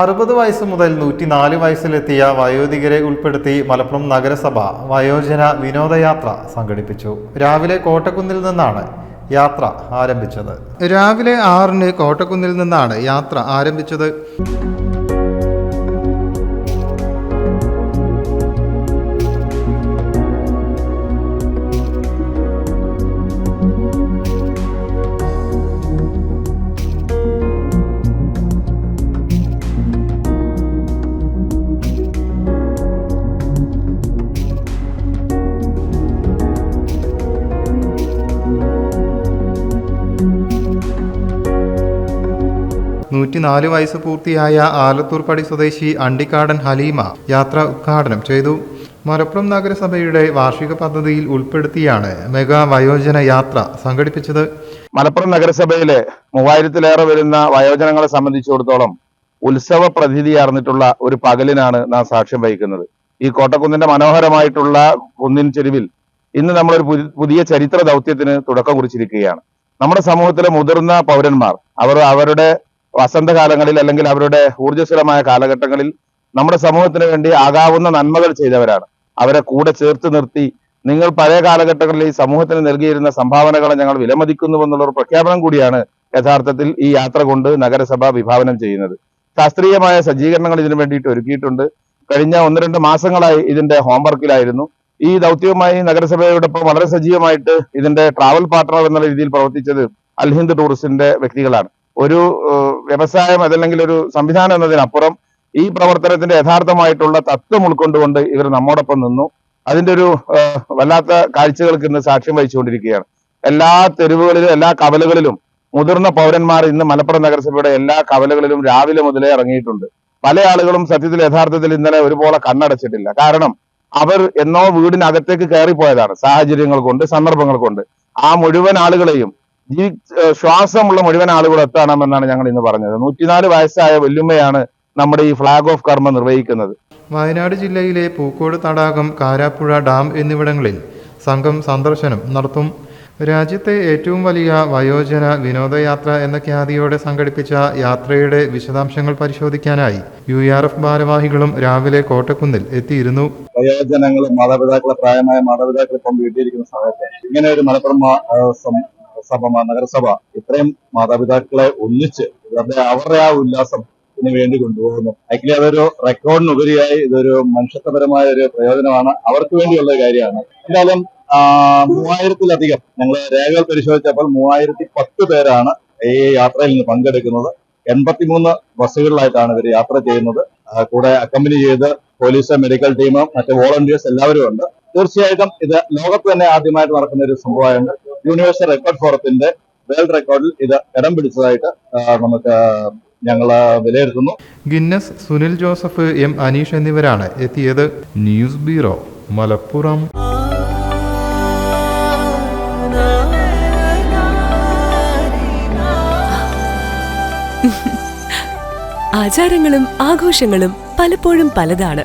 അറുപത് വയസ്സ് മുതൽ നൂറ്റിനാല് വയസ്സിലെത്തിയ വയോധികരെ ഉൾപ്പെടുത്തി മലപ്പുറം നഗരസഭ വയോജന വിനോദയാത്ര സംഘടിപ്പിച്ചു. രാവിലെ കോട്ടക്കുന്നിൽ നിന്നാണ് യാത്ര ആരംഭിച്ചത്. രാവിലെ ആറിന് കോട്ടക്കുന്നിൽ നിന്നാണ് യാത്ര ആരംഭിച്ചത്. നൂറ്റിനാല് വയസ്സ് പൂർത്തിയായ ആലത്തൂർപ്പടി സ്വദേശി അണ്ടിക്കാടൻ ഹലീമ യാത്ര ഉദ്ഘാടനം ചെയ്തു. മലപ്പുറം നഗരസഭയുടെ വാർഷിക പദ്ധതിയിൽ ഉൾപ്പെടുത്തിയാണ് മെഗാ വയോജന യാത്ര സംഘടിപ്പിച്ചത്. മലപ്പുറം നഗരസഭയിലെ മൂവായിരത്തിലേറെ വരുന്ന വയോജനങ്ങളെ സംബന്ധിച്ചിടത്തോളം ഉത്സവ പ്രതീതിയാർന്നിട്ടുള്ള ഒരു പകലിനാണ് നാം സാക്ഷ്യം വഹിക്കുന്നത്. ഈ കോട്ടക്കുന്നിന്റെ മനോഹരമായിട്ടുള്ള കുന്നിൻ ചെരുവിൽ ഇന്ന് നമ്മളൊരു ഒരു പുതിയ ചരിത്ര ദൗത്യത്തിന് തുടക്കം കുറിച്ചിരിക്കുകയാണ്. നമ്മുടെ സമൂഹത്തിലെ മുതിർന്ന പൗരന്മാർ അവർ അവരുടെ വസന്തകാലങ്ങളിൽ അല്ലെങ്കിൽ അവരുടെ ഊർജസ്വലമായ കാലഘട്ടങ്ങളിൽ നമ്മുടെ സമൂഹത്തിന് വേണ്ടി ആകാവുന്ന നന്മകൾ ചെയ്തവരാണ്. അവരെ കൂടെ ചേർത്ത് നിർത്തി നിങ്ങൾ പഴയ കാലഘട്ടങ്ങളിൽ ഈ സമൂഹത്തിന് നൽകിയിരുന്ന സംഭാവനകളെ ഞങ്ങൾ വിലമതിക്കുന്നു എന്നുള്ള ഒരു പ്രഖ്യാപനം കൂടിയാണ് യഥാർത്ഥത്തിൽ ഈ യാത്ര കൊണ്ട് നഗരസഭ വിഭാവനം ചെയ്യുന്നത്. ശാസ്ത്രീയമായ സജ്ജീകരണങ്ങൾ ഇതിനു വേണ്ടിയിട്ട് ഒരുക്കിയിട്ടുണ്ട്. കഴിഞ്ഞ ഒന്ന് രണ്ട് മാസങ്ങളായി ഇതിന്റെ ഹോംവർക്കിലായിരുന്നു. ഈ ദൗത്യവുമായി നഗരസഭയോടൊപ്പം വളരെ സജീവമായിട്ട് ഇതിന്റെ ട്രാവൽ പാർട്ണർ എന്നുള്ള രീതിയിൽ പ്രവർത്തിച്ചത് അൽഹിന്ദ് ടൂറിസ്റ്റിന്റെ വ്യക്തികളാണ്. ഒരു വ്യവസായം അതല്ലെങ്കിൽ ഒരു സംവിധാനം എന്നതിനപ്പുറം ഈ പ്രവർത്തനത്തിന്റെ യഥാർത്ഥമായിട്ടുള്ള തത്വം ഉൾക്കൊണ്ടുകൊണ്ട് ഇവർ നമ്മോടൊപ്പം നിന്നു. അതിന്റെ ഒരു വല്ലാത്ത കാഴ്ചകൾക്ക് ഇന്ന് സാക്ഷ്യം വഹിച്ചുകൊണ്ടിരിക്കുകയാണ്. എല്ലാ തെരുവുകളിലും എല്ലാ കവലകളിലും മുതിർന്ന പൗരന്മാർ ഇന്ന് മലപ്പുറം നഗരസഭയുടെ എല്ലാ കവലകളിലും രാവിലെ മുതലേ ഇറങ്ങിയിട്ടുണ്ട്. പല ആളുകളും സത്യത്തിൽ യഥാർത്ഥത്തിൽ ഇന്നലെ ഒരുപോലെ കണ്ണടച്ചിട്ടില്ല. കാരണം അവർ എന്നോ വീടിനകത്തേക്ക് കയറിപ്പോയതാണ്. സാഹചര്യങ്ങൾ കൊണ്ട് സന്ദർഭങ്ങൾ കൊണ്ട്. ആ മുഴുവൻ ആളുകളെയും ഏഹ് ശ്വാസമുള്ള മുഴുവൻ ആളുകൾ എത്തണമെന്നാണ് ഞങ്ങൾ ഇന്ന് പറഞ്ഞത്. നൂറ്റിനാല് വയസ്സായ വല്യുമ്മയാണ് നമ്മുടെ ഈ ഫ്ലാഗ് ഓഫ് കർമ്മ നിർവഹിക്കുന്നത്. വയനാട് ജില്ലയിലെ പൂക്കോട് തടാകം കാരാപ്പുഴ ഡാം എന്നിവിടങ്ങളിൽ സംഘം സന്ദർശനം നടത്തും. രാജ്യത്തെ ഏറ്റവും വലിയ വയോജന വിനോദയാത്ര എന്ന ഖ്യാതിയോടെ സംഘടിപ്പിച്ച യാത്രയുടെ വിശദാംശങ്ങൾ പരിശോധിക്കാനായി യു ആർ എഫ് ഭാരവാഹികളും രാവിലെ കോട്ടക്കുന്നിൽ എത്തിയിരുന്നു. വയോജനങ്ങളും മാതാപിതാക്കളെ പ്രായമായ മാതാപിതാക്കളെ കൊണ്ട് വീട്ടിലിരിക്കുന്ന സമയത്ത് ഇങ്ങനെ ഒരു മലപ്പുറം സഭ നഗരസഭ ഇത്രയും മാതാപിതാക്കളെ ഒന്നിച്ച് അവരുടെ അവരുടെ ആ ഉല്ലാസം ഉല്ലാസത്തിന് വേണ്ടി കൊണ്ടുപോകുന്നു. ആക്ച്വലി അതൊരു റെക്കോർഡിനുപരിയായി ഇതൊരു മനുഷ്യത്വപരമായ ഒരു പ്രയോജനമാണ്. അവർക്ക് വേണ്ടിയുള്ള കാര്യമാണ്. എന്തായാലും മൂവായിരത്തിലധികം ഞങ്ങൾ രേഖകൾ പരിശോധിച്ചപ്പോൾ മൂവായിരത്തി പത്ത് പേരാണ് ഈ യാത്രയിൽ നിന്ന് പങ്കെടുക്കുന്നത്. എൺപത്തിമൂന്ന് ബസ്സുകളിലായിട്ടാണ് ഇവർ യാത്ര ചെയ്യുന്നത്. കൂടെ അക്കമ്പനി ചെയ്ത് പോലീസ് മെഡിക്കൽ ടീം മറ്റ് വോളണ്ടിയേഴ്സ് എല്ലാവരും ഉണ്ട് തീർച്ചയായിട്ടും ഇത് ലോകത്ത് തന്നെ ആദ്യമായിട്ട് നടക്കുന്ന ഒരു സംഭവമാണ് യൂണിവേഴ്സൽ റെക്കോർഡ് ഫോറത്തിന്റെ വേൾഡ് റെക്കോർഡിൽ ഇത് ഇടം പിടിച്ചതായിട്ട് നമുക്ക് ഞങ്ങൾ വിലയിരുത്തുന്നു. ഗിന്നസ് സുനിൽ ജോസഫ് എം അനീഷ് എന്നിവരാണ് എത്തിയത് ന്യൂസ് ബ്യൂറോ മലപ്പുറം. ആചാരങ്ങളും ആഘോഷങ്ങളും പലപ്പോഴും പലതാണ്.